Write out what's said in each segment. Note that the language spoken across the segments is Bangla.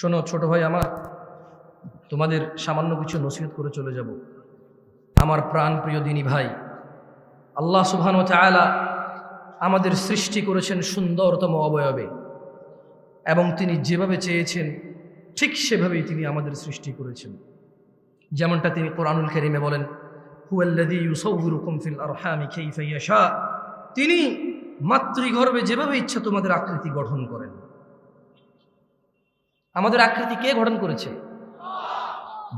শোনো, ছোট ভাই আমার, তোমাদের সামান্য কিছু নসিহত করে চলে যাব। আমার প্রাণ প্রিয় দিনী ভাই, আল্লাহ সুবহান ও চায়লা আমাদের সৃষ্টি করেছেন সুন্দরতম অবয়বে এবং তিনি যেভাবে চেয়েছেন, ঠিক সেভাবেই তিনি আমাদের সৃষ্টি করেছেন। যেমনটা তিনি কোরআনুল করিমে বলেন, হুয়াল্লাযী ইউসাউবিরুকুম ফিল আরহামি কাইফা ইয়াশা তিনি মাতৃগর্ভে যেভাবে ইচ্ছা তোমাদের আকৃতি গঠন করেন। আমাদের আকৃতি কে গঠন করেছে?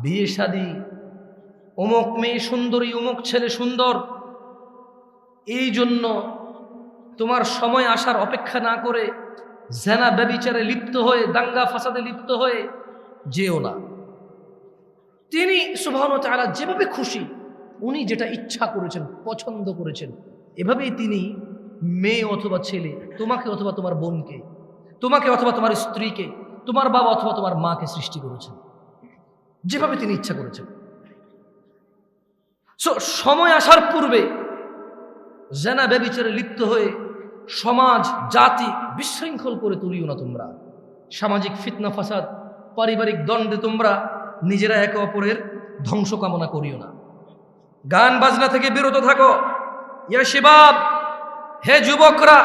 বিয়ে শাদী, অমুক মেয়ে সুন্দরী, অমুক ছেলে সুন্দর। এই জন্য তোমার সময় আসার অপেক্ষা না করে জেনা ব্যবিচারে লিপ্ত হয়ে, দাঙ্গা ফাসাদে লিপ্ত হয়ে যেও না। তিনি সুবহান তাআলা যেভাবে খুশি, উনি যেটা ইচ্ছা করেছেন, পছন্দ করেছেন, এভাবেই তিনি মেয়ে অথবা ছেলে, তোমাকে অথবা তোমার বোনকে, তোমাকে অথবা তোমার স্ত্রীকে তোমার বাবা অথবা তোমার মাকে সৃষ্টি করেছেন। যেভাবে তিনি ইচ্ছা করেছেন। সো সময় আসার পূর্বে জেনা ব্যবিচারে লিপ্ত হয়ে সমাজ, জাতি বিশৃঙ্খল করে তুলিও না তোমরা। সামাজিক ফিতনা, ফাসাদ, পারিবারিক দ্বন্দ্বে তোমরা নিজেরা একে অপরের ধ্বংস কামনা করিও না। গান বাজনা থেকে বিরত থাকো। ইয়া শিবাব, হে যুবকরা,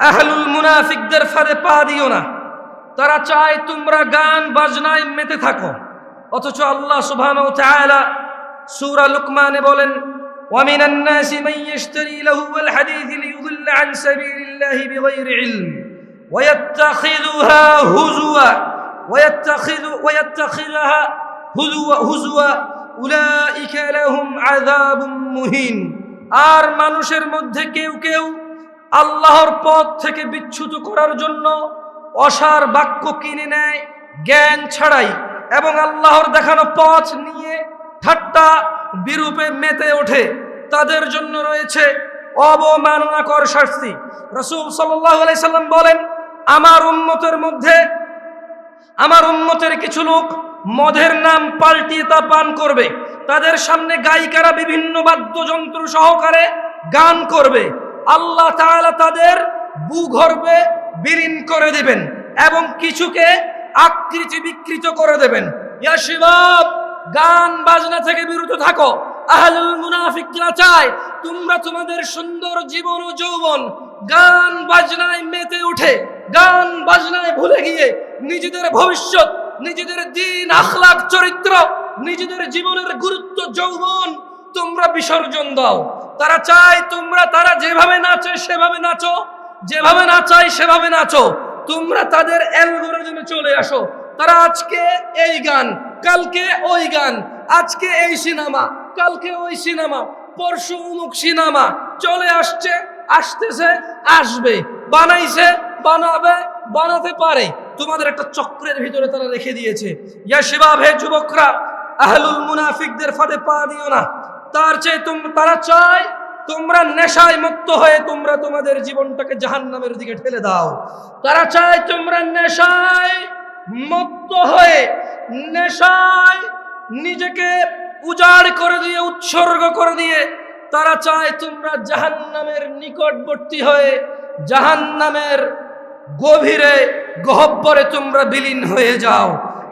আহলুল মুনাফিকদের ফারে পা দিও না। তারা চায় তোমরা গান বাজনায় মেতে থাকো অথচ আল্লাহ সুবহানাহু ওয়া তাআলা সূরা লুকমানে বলেন ومن الناس من يشتري لهو الحديث ليضل عن سبيل الله بغير علم ويتخذها هزوا ويتخذ ويتخذها هزوا هزوا أولئك لهم عذاب مهين আর মানুষের মধ্যে কেউ কেউ আল্লাহর পথ থেকে বিচ্যুত করার জন্য অসার বাক্য কিনে নেয়, জ্ঞান ছাড়াই এবং আল্লাহর দেখানো পথ নিয়ে ঠাট্টা বিরূপে মেতে ওঠে। তাদের জন্য রয়েছে অবমাননাকর শাস্তি। রসুল সাল্লাম বলেন, আমার উন্মতের মধ্যে, আমার উন্মতের কিছু লোক মদের নাম পাল্টিয়ে তা পান করবে। তাদের সামনে গায়িকারা বিভিন্ন বাদ্যযন্ত্র সহকারে গান করবে। আল্লাহ তাদের ভূগর্ভে বিলীন করে দেবেন এবং কিছুকে আকৃতি বিকৃত করে দেবেন। ইয়া শিবাব, গান বাজনা থেকে বিরত থাকো। আহলুল মুনাফিকরা চায় তোমরা তোমাদের সুন্দর জীবন ও যৌবন গান বাজনায় মেতে উঠে, গান বাজনায় ভুলে গিয়ে নিজেদের ভবিষ্যৎ, নিজেদের দিন আখলাক চরিত্র, নিজেদের জীবনের গুরুত্ব, যৌবন তোমরা বিসর্জন দাও। তারা চায় তোমরা তারা যেভাবে নাচে সেভাবে নাচো। যেভাবে না নাচাই সেভাবে নাচো। তোমরা তাদের অ্যালগোরিদমে চলে আসো। তারা আজকে এই গান, কালকে ওই গান, আজকে এই সিনেমা, কালকে ওই সিনেমা, পরশু অমুক সিনেমা। চলে আসছে, আসতেছে, আসবে, বানাইছে, বানাবে, বানাতে পারে। তোমাদের একটা চক্রের ভিতরে তারা রেখে দিয়েছে। ইয়া শিবাব, হে যুবকরা, আহলুল মুনাফিকদের ফাঁদে পা দিও না। তার চেয়ে তুম, তারা চায় তোমরা নেশায় মুক্ত হয়ে তোমরা তোমাদের জীবনটাকে জাহান্নামের দিকে ঠেলে দাও। তারা চায় তোমরা নেশায় মুক্ত হয়ে, নেশায় নিজেকে উজাড় করে দিয়ে, উৎসর্গ করে দিয়ে তারা চায় তোমরা জাহান্নামের নিকটবর্তী হয়ে, জাহান্নামের গভীরে, গহব্বরে তোমরা বিলীন হয়ে যাও।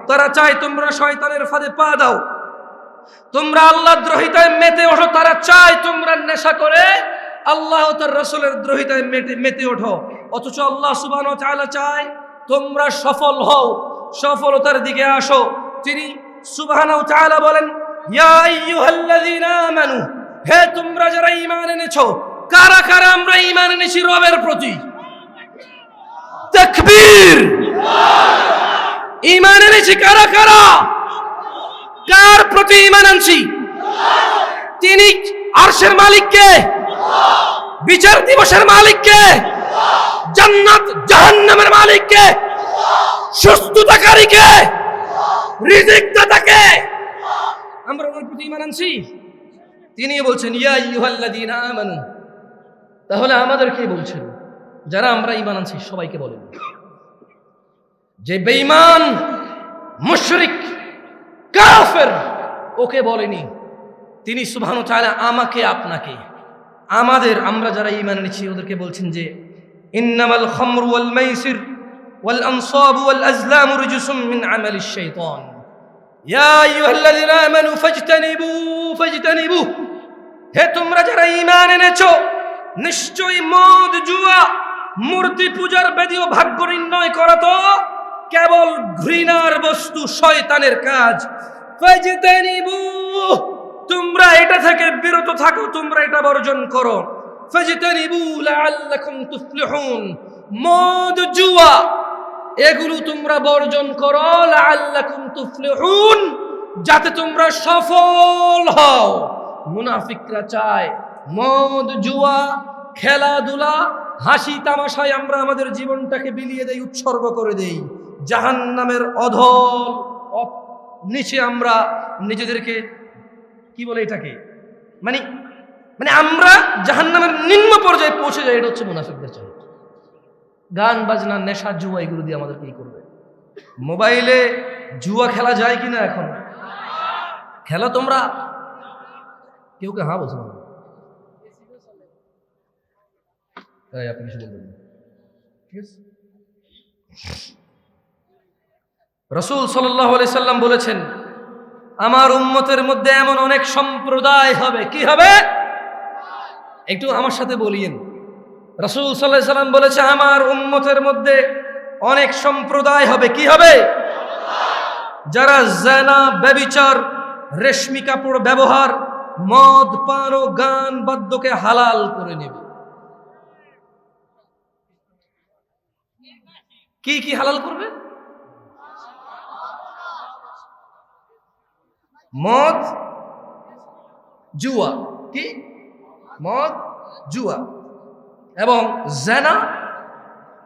তারা চায় তোমরা শয়তানের ফাঁদে পা দাও। তোমরা আল্লাহ দ্রোহিতায় মেতে ওঠো, তারা চায় তোমরা নেশা করে। আল্লাহ তার রসুলের দ্রোহিতায় মেতে মেতে ওঠো। অথচ আল্লাহ সুবান চায়, তোমরা সফল হও, সফলতার দিকে আসো। তিনি সুবাহান বলেন, ইয়া আইয়ুহাল্লাযীনা আমানু, হে তোমরা যারা ঈমান এনেছো, কারা কারা আমরা ঈমান এনেছি রবের প্রতি? তাকবীর! ঈমান এনেছি কারা কারা? কার প্রতি ঈমান আনছি? তিনি আরশের মালিককে, বিচার দিবসের মালিককে, জান্নাত জাহান্নামের মালিককে, সুস্থতাকারীকে রিজিক দাতাকে আমরা ওনার প্রতি ঈমান আনছি। তিনি বলছেন, ইয়া আইয়ুহাল্লাযীনা আমানু। তাহলে আমাদের কে বলছেন? যারা আমরা ঈমান আনছি, সবাইকে বলেন। যে বেঈমান, মুশরিক কাফের। ওকে বলেনি। তিনি সুভানো চায়লা আমাকে, আপনাকে। আমাদের আমরা যারা ইমান এনেছি, ওদেরকে বলছেন যে, ইন্নামাল খমরু ওয়াল মাইসির ওয়াল আনসাব ওয়াল আজলাম রিজসুম মিন আমাল শাইতান। ইয়া আইয়ুহাল্লাযিনা আমানু ফাজতানিবু ফাজতানিবু। হে, তোমরা যারা ইমান এনেছো, নিশ্চয়ই মদ, জুয়া, মূর্তি পূজার বেদিও ভাগ্য নির্ণয় করা তো কেবল ঘৃণার বস্তু শয়তানের কাজ। তোমরা এটা থেকে বিরত থাকো, তোমরা এটা বর্জন করো। মদ, জুয়া, এগুলো তোমরা বর্জন করো তুফলিহুন, যাতে তোমরা সফল হও। মুনাফিকরা চায় মদ, জুয়া, খেলাধুলা হাসি তামাশায় আমরা আমাদের জীবনটাকে বিলিয়ে দেই, উৎসর্গ করে দেই। জাহান্নামের অধল নিচে আমরা নিজেদেরকে কি বলে এটাকে? মানে মানে আমরা জাহান্নামের নিম্ন পর্যায়ে পৌঁছে যাই, এটা হচ্ছে মুনাফিকদের চরিত্র গান, বাজনা, নেশা, জুয়া, এগুলো দিয়ে আমাদের কি করবে? মোবাইলে জুয়া খেলা যায় কিনা এখন? খেলা তোমরা? কেউ কে হ্যাঁ বলছে না? আপনি কিছু বলবেন ঠিক আছে? রসুল সাল্লাহ সাল্লাম বলেছেন, আমার উম্মতের মধ্যে এমন অনেক সম্প্রদায় হবে। কি হবে? একটু আমার সাথে বলিয়েন। রসুল সাল্লাহ সাল্লাম বলেছে, আমার উম্মতের মধ্যে অনেক সম্প্রদায় হবে। কি হবে? যারা জেনা, ব্যবিচার, রেশমি কাপড় ব্যবহার, মদ, পান গান বাদ্যকে হালাল করে নেবে। কি কি হালাল করবে? মদ জুয়া, কি? মদ জুয়া। এবং জেনা,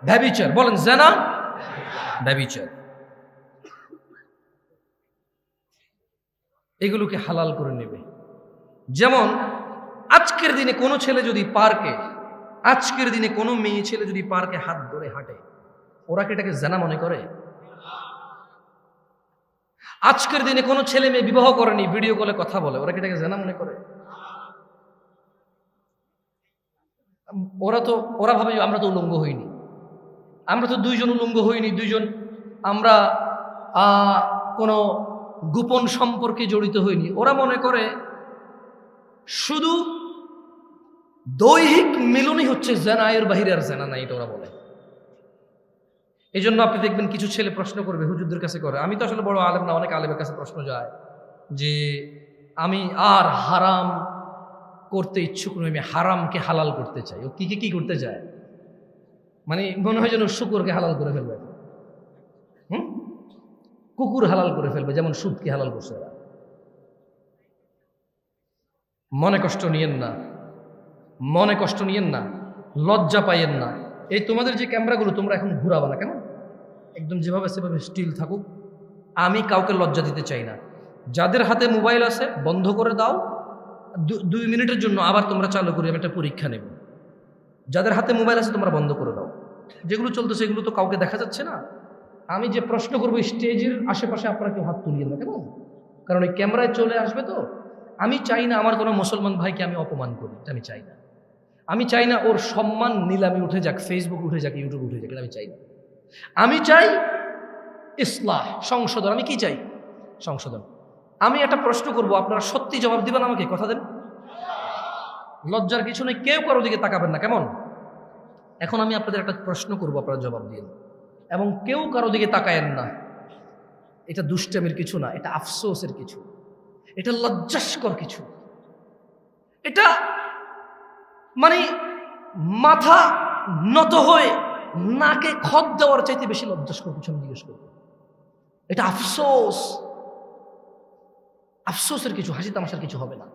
ব্যবিচার। বলেন জেনা, ব্যবিচার। এগুলোকে হালাল করে নেবে। যেমন, আজকের দিনে কোনো ছেলে যদি পার্কে, আজকের দিনে কোনো মেয়ে ছেলে যদি পার্কে হাত ধরে হাঁটে, ওরা কি এটাকে জানা মনে করে? আজকের দিনে কোনো ছেলে মেয়ে বিবাহ করেনি ভিডিও কলে কথা বলে। ওরা কি এটাকে জানা মনে করে? ওরা তো, ওরা ভাবে আমরা তো উলঙ্গ হইনি। আমরা তো দুইজন উলঙ্গ হইনি, দুইজন আমরা কোনো গোপন সম্পর্কে জড়িত হইনি। ওরা মনে করে শুধু দৈহিক মিলনই হচ্ছে জেনা, এর বাহিরে আর জেনা নাই এটা ওরা বলে। এই জন্য আপনি দেখবেন কিছু ছেলে প্রশ্ন করবে, হুজুরদের কাছে করে। আমি তো আসলে বড় আলেম না, অনেক আলেমের কাছে প্রশ্ন যায় যে, আমি আর হারাম করতে ইচ্ছুক নই, আমি হারামকে হালাল করতে চাই। ও কি কি কি করতে চায় মানে মনে হয় যেন শুকুরকে হালাল করে ফেলবে। হুম? কুকুর হালাল করে ফেলবে, যেমন সুদকে হালাল করছে মনে কষ্ট নিয়েন না। মনে কষ্ট নিয়েন না। লজ্জা পাইয়েন না। এই তোমাদের যে ক্যামেরাগুলো, তোমরা এখন ঘুরাবা না কেন একদম যেভাবে সেভাবে স্টিল থাকুক। আমি কাউকে লজ্জা দিতে চাই না। যাদের হাতে মোবাইল আছে, বন্ধ করে দাও। দুই মিনিটের জন্য আবার তোমরা চালু করি আমি একটা পরীক্ষা নেব। যাদের হাতে মোবাইল আছে, তোমরা বন্ধ করে দাও। যেগুলো চলতেছে, এগুলো তো কাউকে দেখা যাচ্ছে না। আমি যে প্রশ্ন করব স্টেজের আশেপাশে আপনারা কেউ হাত তুলিয়ে না কেন কারণ এই ক্যামেরায় চলে আসবে তো। আমি চাই না আমার কোনো মুসলমান ভাইকে আমি অপমান করি, আমি চাই না। আমি চাই না ওর সম্মান নিলামে উঠে যাক ফেসবুক উঠে যাক ইউটিউব উঠে যাক আমি চাই না। আমি চাই ইসলাহ, সংশোধন। আমি কি চাই? সংশোধন। আমি একটা প্রশ্ন করব, আপনারা সত্যি জবাব দিবেন আমাকে? কথা দেন। লজ্জার কিছু নেই, কেউ কারও দিকে তাকাবেন না, কেমন? এখন আমি আপনাদের একটা প্রশ্ন করব, আপনারা জবাব দিন। এবং কেউ কারও দিকে তাকায়েন না। এটা দুষ্টামির কিছু না, এটা আফসোসের কিছু। এটা লজ্জাস্কর কিছু। এটা মানে মাথা নত হয়ে নাকে খত দেওয়ার চাইতে বেশি লজ্জাস্কর কিছু জিজ্ঞেস করব। এটা আফসোস। আফসোসের কিছু, হাসি তামাশার কিছু হবে না।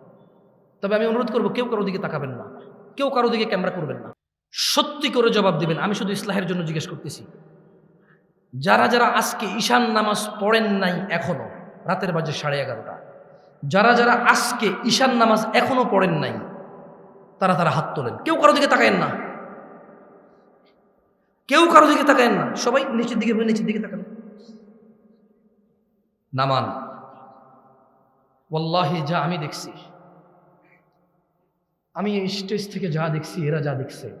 তবে আমি অনুরোধ করব, কেউ কারও দিকে তাকাবেন না। কেউ কারও দিকে ক্যামেরা করবেন না। সত্যি করে জবাব দিবেন, আমি শুধু ইসলাহের জন্য জিজ্ঞেস করতেছি। যারা যারা আজকে ঈশান নামাজ পড়েন নাই এখনও, রাতের বাজে সাড়ে এগারোটা। যারা যারা আজকে ঈশান নামাজ এখনও পড়েন নাই তারা তারা হাত তোলেন। কেউ কারও দিকে তাকায়েন না। কেউ কারও দিকে তাকায়েন না। সবাই নিচের দিকে নিচের দিকে তাকান। নামান, ওয়াল্লাহি, যা আমি দেখছি, আমি এই স্টেজ থেকে যা দেখছি, এরা যা দেখছে,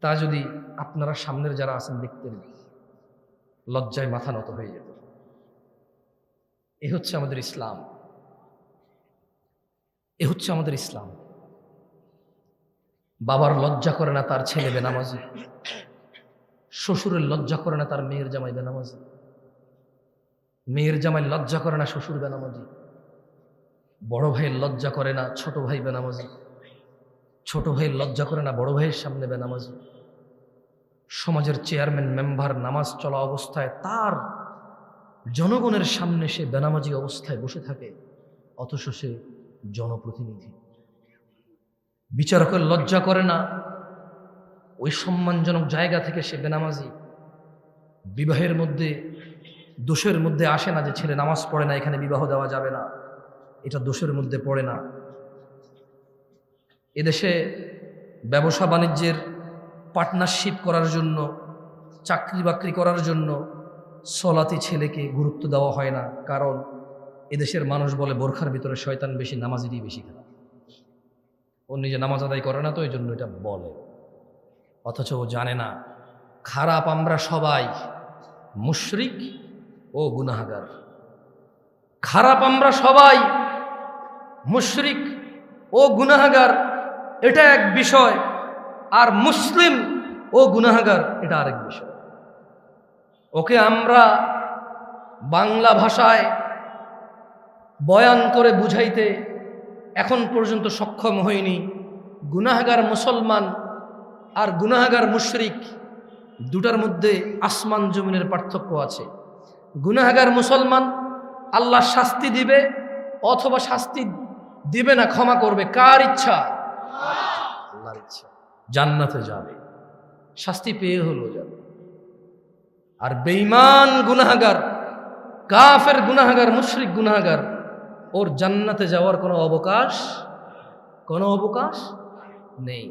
তা যদি আপনারা সামনের যারা আছেন দেখতেন, লজ্জায় মাথা নত হয়ে যেত। এ হচ্ছে আমাদের ইসলাম। এ হচ্ছে আমাদের ইসলাম। বাবার লজ্জা করে না তার ছেলে বেনামাজি? শ্বশুরের লজ্জা করে না তার মেয়ের জামাই বেনামাজি? মেয়ের জামাই লজ্জা করে না শ্বশুর বেনামাজি? বড় ভাইয়ের লজ্জা করে না ছোট ভাই বেনামাজি? ছোট ভাইয়ের লজ্জা করে না বড় ভাইয়ের সামনে বেনামাজি? সমাজের চেয়ারম্যান, মেম্বার, নামাজ চলা অবস্থায় তার জনগণের সামনে সে বেনামাজি অবস্থায় বসে থাকে, অথচ সে জনপ্রতিনিধি। বিচারকের লজ্জা করে না। ওই সম্মানজনক জায়গা থেকে সে বেনামাজি বিবাহের মধ্যে, দোষের মধ্যে আসে না যে ছেলে নামাজ পড়ে না, এখানে বিবাহ দেওয়া যাবে না। এটা দোষের মধ্যে পড়ে না। এদেশে ব্যবসা বাণিজ্যের পার্টনারশিপ করার জন্য চাকরি বাকরি করার জন্য সলাতি ছেলেকে গুরুত্ব দেওয়া হয় না। কারণ এদেশের মানুষ বলে বোরখার ভিতরে শয়তান বেশি, নামাজিরই বেশি খারাপ ও নিজে নামাজ আদায় করে না তো, এই জন্য এটা বলে। অথচ ও জানে না, খারাপ আমরা সবাই, মুশরিক ও গুনাহাগার। খারাপ আমরা সবাই, মুশরিক ও গুনাহাগার, এটা এক বিষয়, আর মুসলিম ও গুনাহাগার, এটা আরেক বিষয়। ওকে আমরা বাংলা ভাষায় বয়ান করে বুঝাইতে এখন পর্যন্ত সক্ষম হয়নি। গুনাহাগার মুসলমান আর গুনাহাগার মুশরিক দুটার মধ্যে আসমান জমিনের পার্থক্য আছে। গুনাহাগার মুসলমান আল্লাহ শাস্তি দিবে অথবা শাস্তি দিবে না, ক্ষমা করবে। কার ইচ্ছা? আল্লাহর ইচ্ছা। জান্নাতে যাবে। শাস্তি পেয়ে হলো যাবে। আর বেঈমান গুনাহাগার, কাফের গুনাহাগার, মুশরিক গুনাহাগার ওর জান্নাতে যাওয়ার কোনো অবকাশ কোনো অবকাশ নেই।